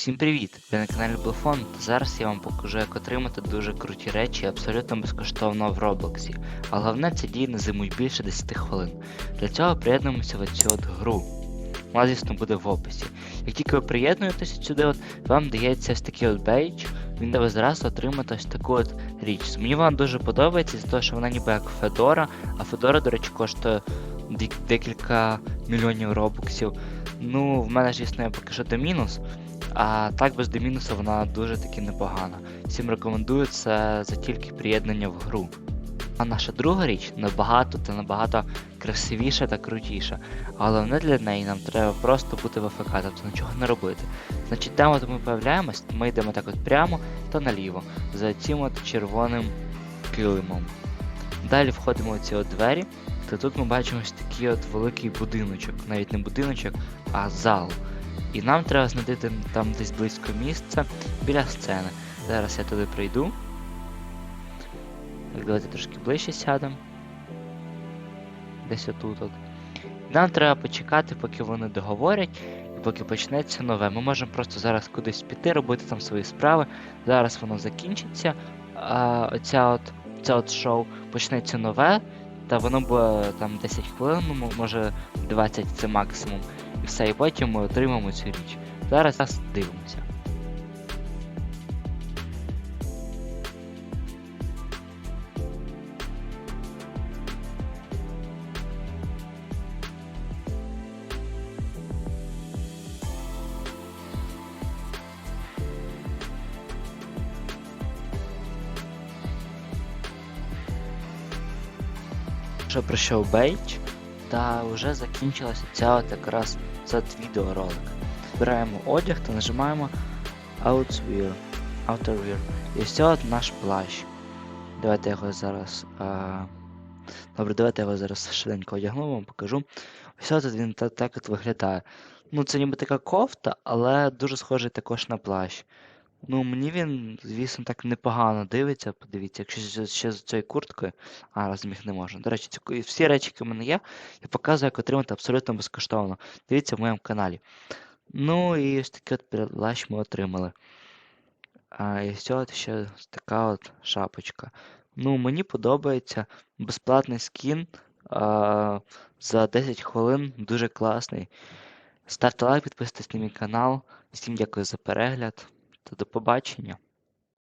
Всім привіт! Ви на каналі Блофон. Зараз я вам покажу, як отримати дуже круті речі абсолютно безкоштовно в Роблоксі. А головне, ці дії не займуть більше 10 хвилин. Для цього приєднуємося в цю от гру. Вона, звісно, буде в описі. Як тільки ви приєднуєтеся сюди, от, вам дається ось такий от бейдж, він ви зразу отримаєте ось таку от річ. Мені вона дуже подобається, з того, що вона ніби як Федора, а Федора, до речі, коштує декілька мільйонів робоксів. Ну, в мене, звісно, я поки що до мінус. А так без демінуса вона дуже таки непогана. Всім рекомендую це за тільки приєднання в гру. А наша друга річ набагато та набагато красивіша та крутіша. Головне для неї нам треба просто бути в АФК, тобто нічого не робити. Значить, там от ми появляємось, ми йдемо так от прямо та наліво, за цим от червоним килимом. Далі входимо в ці от двері, та тут ми бачимо ось такий от великий будиночок, навіть не будиночок, а зал. І нам треба знайти там десь близько місця біля сцени. Зараз я туди прийду. Так, давайте трошки ближче сядемо. Десь отут от. Нам треба почекати, поки вони договорять, і поки почнеться нове. Ми можемо просто зараз кудись піти, робити там свої справи. Зараз воно закінчиться. А, оця от, це от шоу почнеться нове, та воно буде там 10 хвилин, ну, може 20 це максимум. І все, і потім ми отримаємо цю річ. Зараз нас дивимося. Вже пройшов бейдж, та вже закінчилася ця от якраз цей відеоролик. Збираємо одяг та нажимаємо Outswear, Outerwear. І це от наш плащ. Давайте його зараз. А... Добре, давайте його зараз швиденько одягну, вам покажу. Ось от він так от виглядає. Ну, це ніби така кофта, але дуже схожий також на плащ. Ну, мені він, звісно, так непогано дивиться. Подивіться, якщо ще- з цією курткою, а разом їх не можна. До речі, ку- всі речі, які в мене є, я показую, як отримати абсолютно безкоштовно. Дивіться в моєму каналі. Ну і ось такий от плащ ми отримали. А і от ще така от шапочка. Ну, мені подобається безплатний скін а, за 10 хвилин, дуже класний. Ставте лайк, підписуйтесь на мій канал. Всім дякую за перегляд та до побачення.